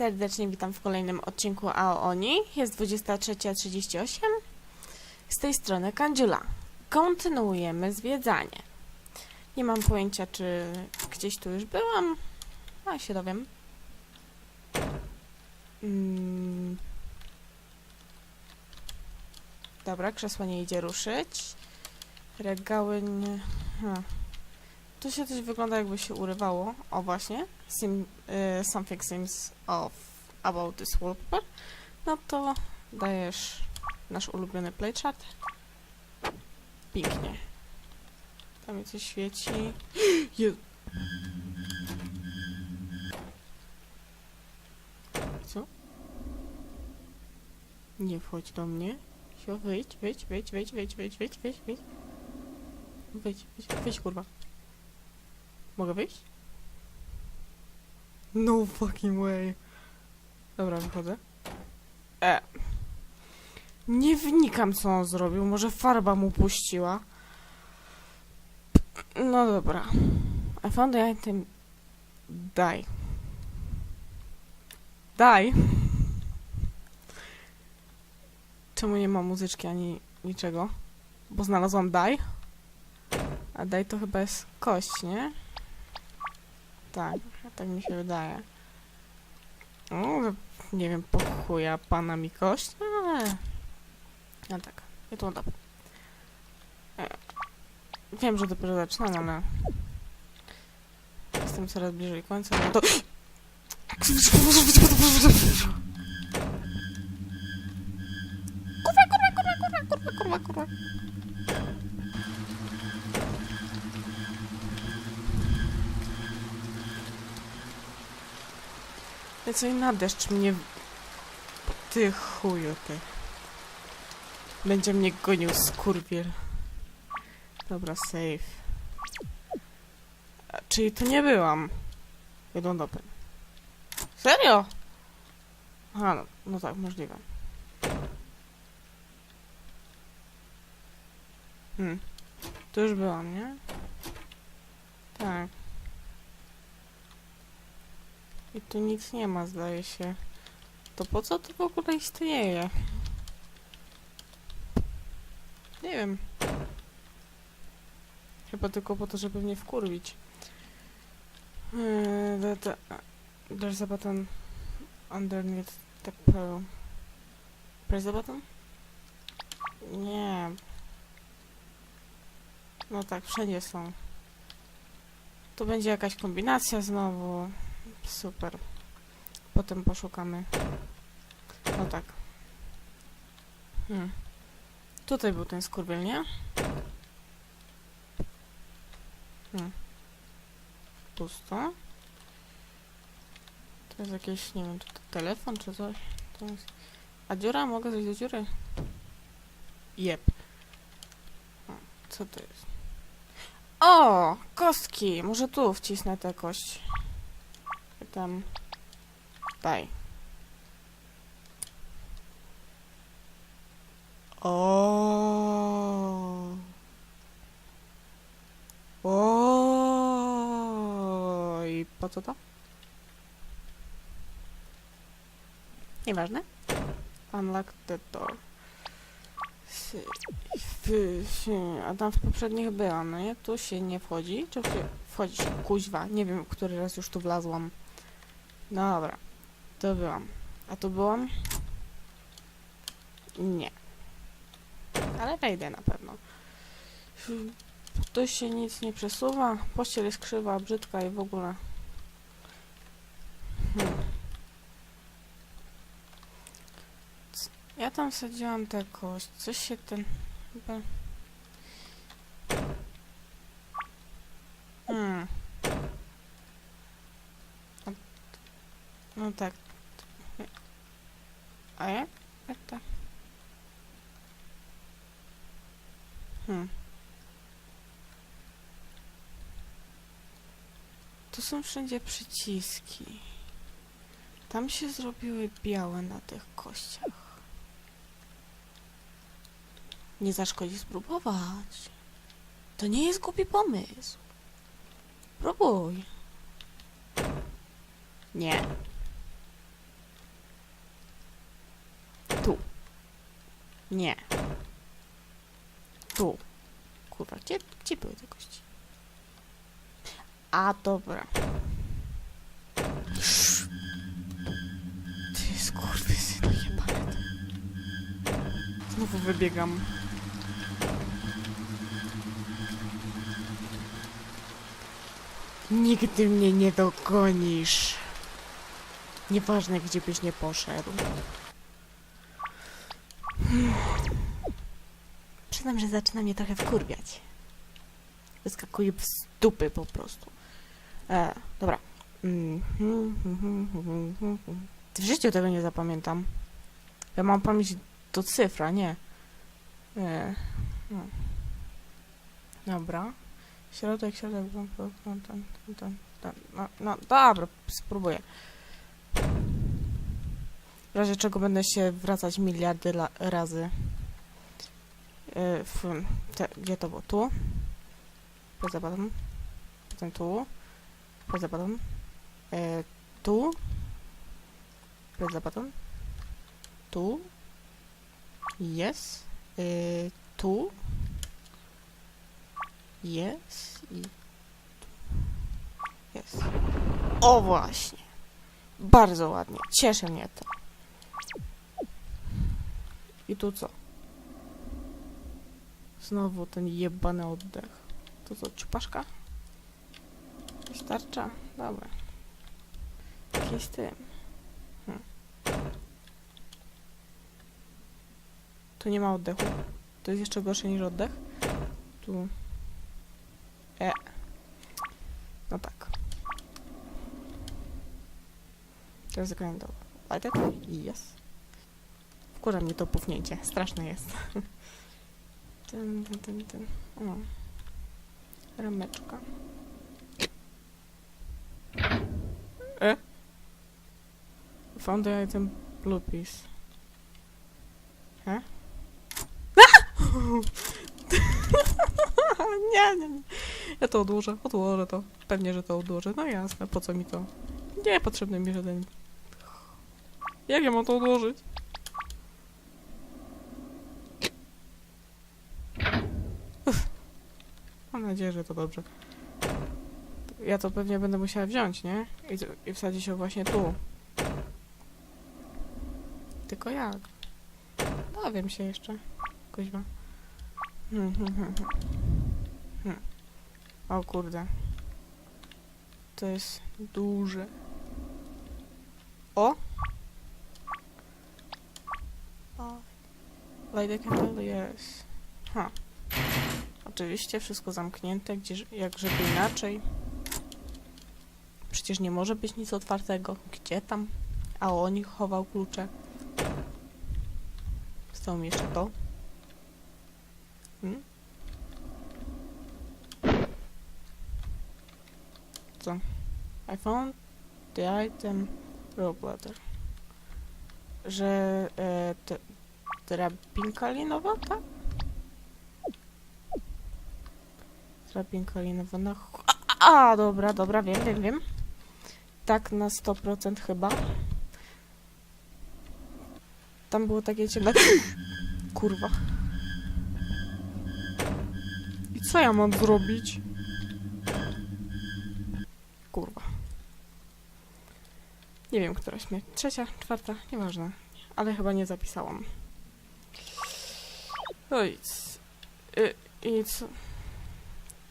serdecznie witam w kolejnym odcinku AO Oni. Jest 23.38. Z tej strony Kandziula. Kontynuujemy zwiedzanie. Nie mam pojęcia, czy gdzieś tu już byłam. A się dowiem. Mm. Dobra, krzesło nie idzie ruszyć. Regały nie... Tu się coś wygląda jakby się urywało. O właśnie. Sim, y, something seems off about this wallpaper. No to dajesz nasz ulubiony playchart. Pięknie. Tam mi coś świeci. Co? Nie wchodź do mnie. Sio, wyjdź, wyjdź, wyjdź, wyjdź, wyjdź, wyjdź, wyjdź, wyjdź, wyjdź. Wyjdź, wyjdź, wyjdź, kurwa. Mogę wyjść? No fucking way. Dobra, wychodzę. E. Nie wnikam, co on zrobił. Może farba mu puściła. No dobra. I found the item. Die. Die. Czemu nie ma muzyczki ani niczego? Bo znalazłam die. A die to chyba jest kość, nie? Tak, tak mi się wydaje. O, nie wiem, po chuja pana mi kość, ale... No tak, ja to dobra. Wiem, że dopiero zaczynam, ale... Jestem coraz bliżej końca, no to... Kurwa, kurwa, kurwa, kurwa, kurwa, kurwa, kurwa. Ja co i na deszcz mnie... Ty chuju, ty. Będzie mnie gonił skurwiel. Dobra, save. Czyli to nie byłam. Jeden open. Serio? No, no tak, możliwe. Hmm. Tu już byłam, nie? Tak. I tu nic nie ma, zdaje się. To po co to w ogóle istnieje? Nie wiem. Chyba tylko po to, żeby mnie wkurwić. Eee, the, the, there's a button underneath the pearl. Press the button? Nie. No tak, wszędzie są. Tu będzie jakaś kombinacja znowu. Super. Potem poszukamy. No tak. Hmm. Tutaj był ten skurwiel, nie? Hmm. Pusto. To jest jakieś, nie wiem, czy to telefon, czy coś. To jest... A dziura? Mogę zejść do dziury? Jep. Co to jest? O! Kostki! Może tu wcisnę tę kość. Tam. Daj. O. O. I po co to? Nieważne. Unlock the door. A tam w poprzednich byłam, no nie? Tu się nie wchodzi. Czy wchodzi się? Kuźwa. Nie wiem, który raz już tu wlazłam. Dobra. To byłam. A tu byłam? Nie. Ale wejdę na pewno. Tu się nic nie przesuwa. Pościel jest krzywa, brzydka i w ogóle. Hmm. Ja tam sadziłam tę kość. Coś się ten... chyba- Hmm. A- No tak. A jak? Jak? Hmm. Tu są wszędzie przyciski. Tam się zrobiły białe na tych kościach. Nie zaszkodzi spróbować. To nie jest głupi pomysł. Próbuj. Nie. Nie. Tu. Kurwa, gdzie, gdzie były te kości? A, dobra. Ty skurwysynu jebany. Znowu wybiegam. Nigdy mnie nie dogonisz. Nieważne, gdzie byś nie poszedł. Przyznam, że zaczyna mnie trochę wkurwiać. Wyskakuje z dupy po prostu. E, dobra. Mm, hmm, hmm, hmm. W życiu tego nie zapamiętam. Ja mam pamięć do cyfra, nie. E, no. Dobra. Środek, środek, tam. No, no, dobra, spróbuję. W razie czego będę się wracać miliardy razy. E, w, te, gdzie to było? Tu. Poza. Potem tu. Poza. E, tu. Poza. Tu. Jest. E, tu. Jest. I. Jest. O właśnie. Bardzo ładnie. Cieszy mnie to. I tu co? Znowu ten jebany oddech. To co, ciupaszka? Wystarcza? Dobra. Jaki z tym? Hmm. Tu nie ma oddechu. To jest jeszcze gorsze niż oddech. Tu. E. No tak. Teraz zagrałem do Lighted? Yes. Wkurza mnie to pufnięcie. Straszne jest. ten, ten, ten. O. Rameczka. E? Found the item blue piece. E? nie, nie, nie. Ja to odłożę, odłożę to. Pewnie, że to odłożę. No jasne, po co mi to? Nie potrzebny mi żaden... Jak ja mam to odłożyć? Mam nadzieję, że to dobrze. Ja to pewnie będę musiała wziąć, nie? I, i wsadzić ją właśnie tu. Tylko jak? Dowiem się jeszcze. Kuźwa. Hmm, hmm, hmm, hmm. Hmm. O kurde. To jest duże. O! O. Light candle, yes. Ha. Oczywiście wszystko zamknięte, gdzież, jak żeby inaczej. Przecież nie może być nic otwartego. Gdzie tam? A on chował klucze. Zostało mi jeszcze to. Hmm? Co? I found the item rope ladder. Że e, te, drabinka linowa, tak? Drabinka linowa na... A, dobra, dobra, wiem, wiem, wiem. Tak na 100% chyba. Tam było takie ciemne... Kurwa. I co ja mam zrobić? Kurwa. Nie wiem, która śmierć. Trzecia, czwarta, nieważne. Ale chyba nie zapisałam. Oj, c- y, i co...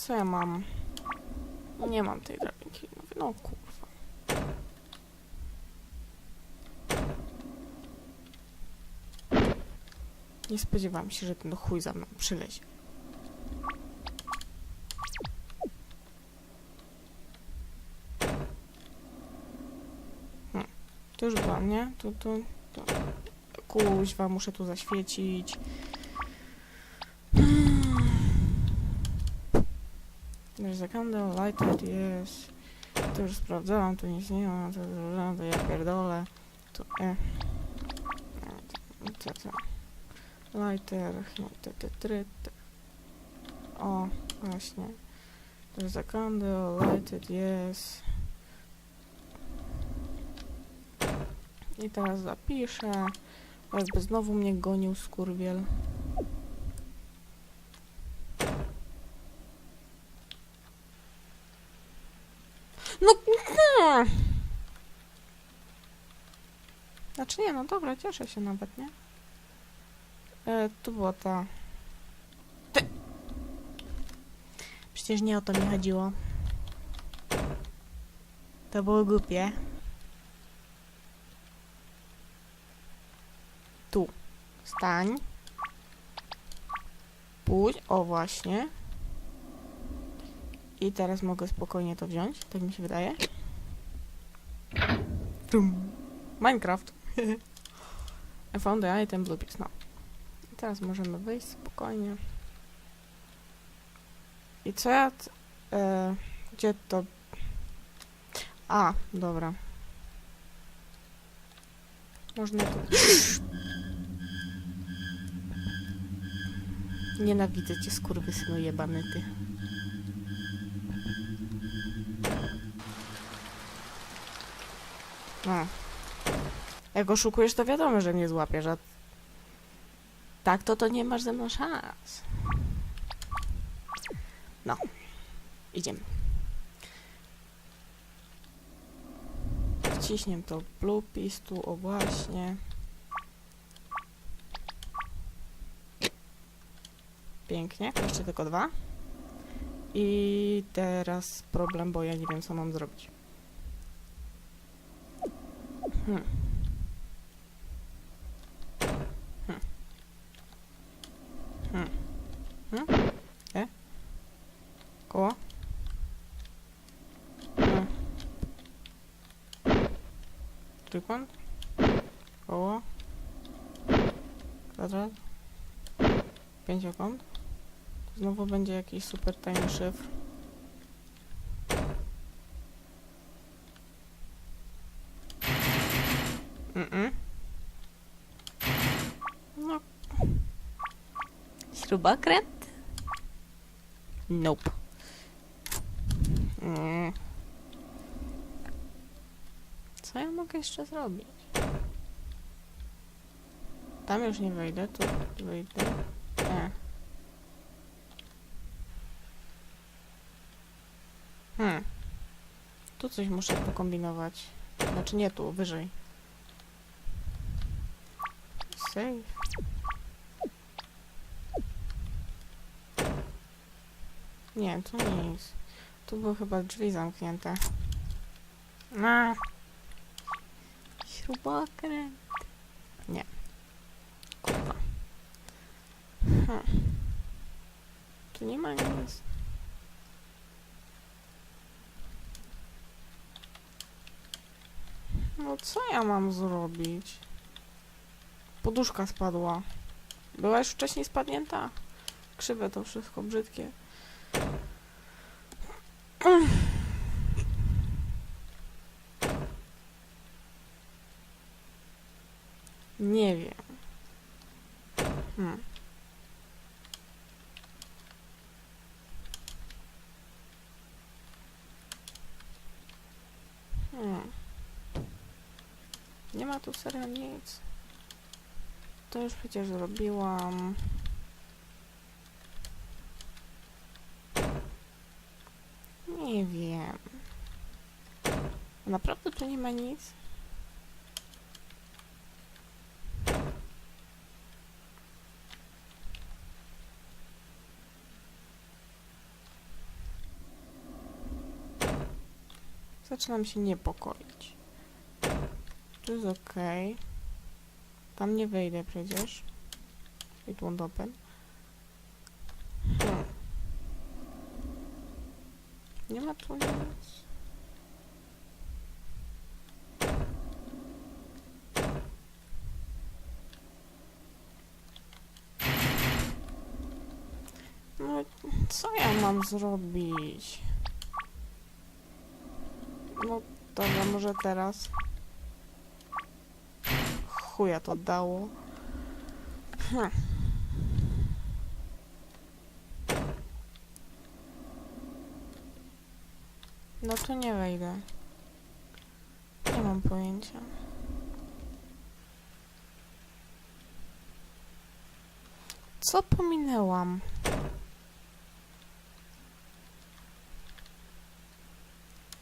Co ja mam? Nie mam tej drabinki. No kurwa. Nie spodziewałam się, że ten chuj za mną przylezie. Hmm. To już byłam, nie? Tu, tu, tu. Kuźwa, muszę tu zaświecić. There's a candle, lighted, yes. To już sprawdzałam, tu nic nie ma, to, to ja pierdolę. Tu, e. To, to. Lighter, te, te, te, te. O, właśnie. There's a candle, lighted, yes. I teraz zapiszę Jakby znowu mnie gonił skurwiel. No, no. Znaczy nie, no dobra, cieszę się nawet, nie? E, tu była ta... Ty! Przecież nie o to mi chodziło. To było głupie. Tu. Stań. Pójdź. O, właśnie. I teraz mogę spokojnie to wziąć. Tak mi się wydaje. Tum. Minecraft. I found the item blue. No. I teraz możemy wyjść spokojnie. I co ja... E, gdzie to... A, dobra. Można tu... Nienawidzę cię, skurwysynu jebany ty. No. Jak oszukujesz, to wiadomo, że mnie złapiesz, a tak to to nie masz ze mną szans. No. Idziemy. Wciśniem to blue tu, o właśnie. Pięknie, jeszcze tylko dwa. I teraz problem, bo ja nie wiem, co mam zrobić. Hmm. Hmm. Hmm? E? Koło? Hmm. Trójkąt? Koło? Kwadrat? Pięciokąt? Znowu będzie jakiś super tajny szyfr. Mm-mm. No. Śrubokręt? Nope. Mm. Co ja mogę jeszcze zrobić? Tam już nie wejdę, tu wyjdę. Nie. Hmm. Tu coś muszę pokombinować. Znaczy nie tu, wyżej. Save. Nie, tu nic. Tu były chyba drzwi zamknięte. A. Śrubokręt. Nie. Kurwa. Hmm. Tu nie ma nic. No co ja mam zrobić? Poduszka spadła. Była już wcześniej spadnięta? Krzywe to wszystko, brzydkie. Nie wiem. Hmm. Hmm. Nie ma tu serio nic. To już przecież zrobiłam. Nie wiem. Naprawdę tu nie ma nic? Zaczynam się niepokoić. Tu jest okej. Tam nie wejdę przecież. It won't open. Hmm. Nie ma tu nic. No, co ja mam zrobić? No, dobra, może teraz. Chuja to dało. Hm. No tu nie wejdę. Nie mam pojęcia. Co pominęłam?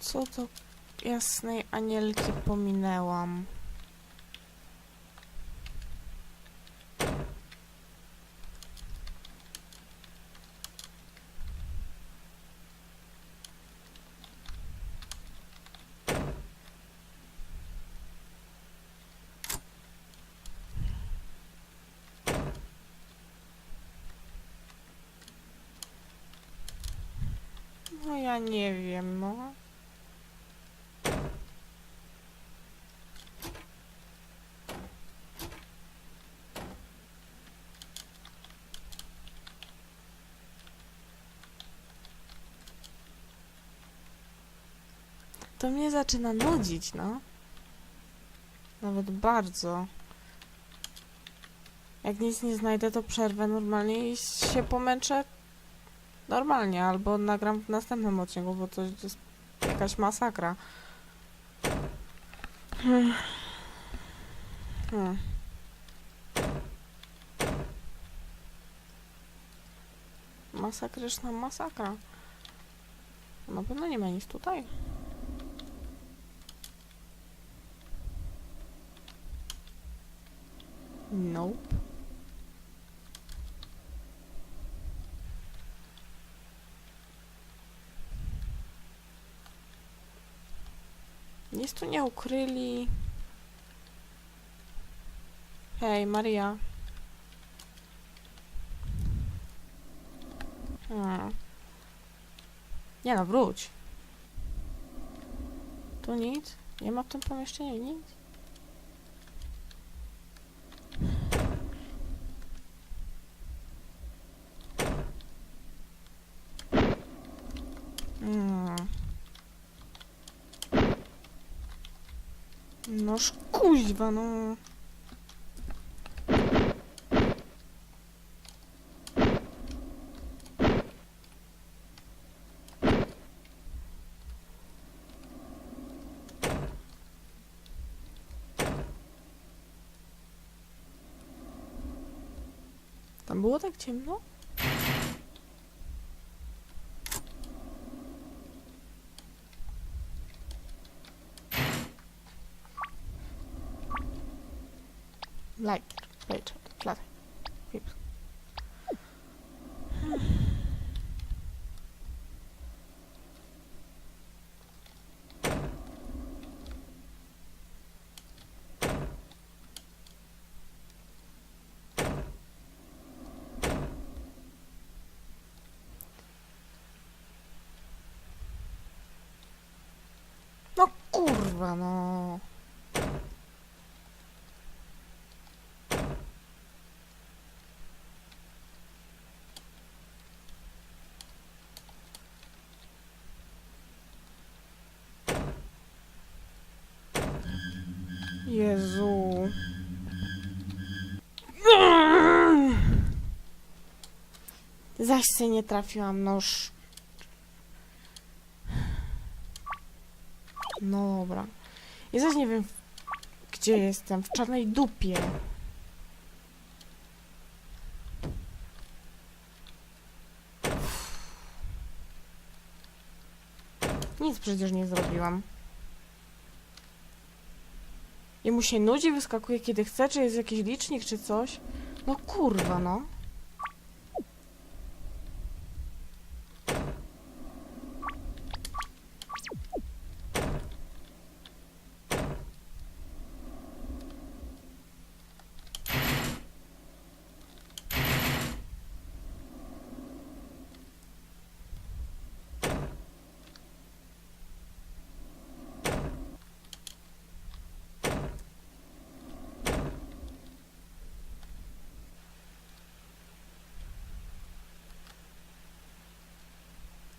Co do jasnej anielki pominęłam? No ja nie wiem, no. To mnie zaczyna nudzić, no. Nawet bardzo. Jak nic nie znajdę, to przerwę normalnie i się pomęczę normalnie, albo nagram w następnym odcinku, bo to jest jakaś masakra. Hmm. Hmm. Masakryczna masakra. Na pewno nie ma nic tutaj. Nope. Nic tu nie ukryli. Hej, Maria. Hmm. Nie no, wróć. Tu nic? Nie ma w tym pomieszczeniu nic? Hmm. Noż kuźwa, no. Tam było tak ciemno? Light, light, flat, pips. No kurwa, no. Jezu. Zaś se nie trafiłam, noż. No dobra. Ja zaś nie wiem, gdzie jestem. W czarnej dupie. Nic przecież nie zrobiłam. I mu się nudzi, wyskakuje kiedy chce, czy jest jakiś licznik, czy coś. No kurwa, no.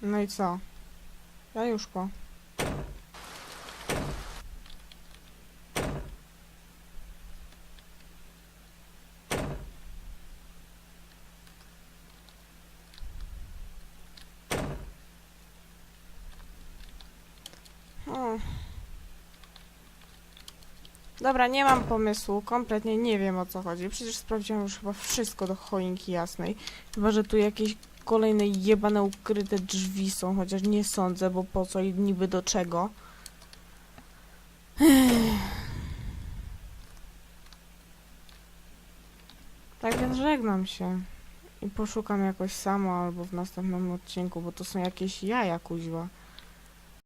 No i co? Jajuszko. O. Dobra, nie mam pomysłu, kompletnie nie wiem o co chodzi. Przecież sprawdziłam już chyba wszystko do choinki jasnej. Chyba, że tu jakieś kolejne jebane ukryte drzwi są, chociaż nie sądzę, bo po co i niby do czego. Tak więc żegnam się. I poszukam jakoś sama albo w następnym odcinku, bo to są jakieś jaja kuźwa.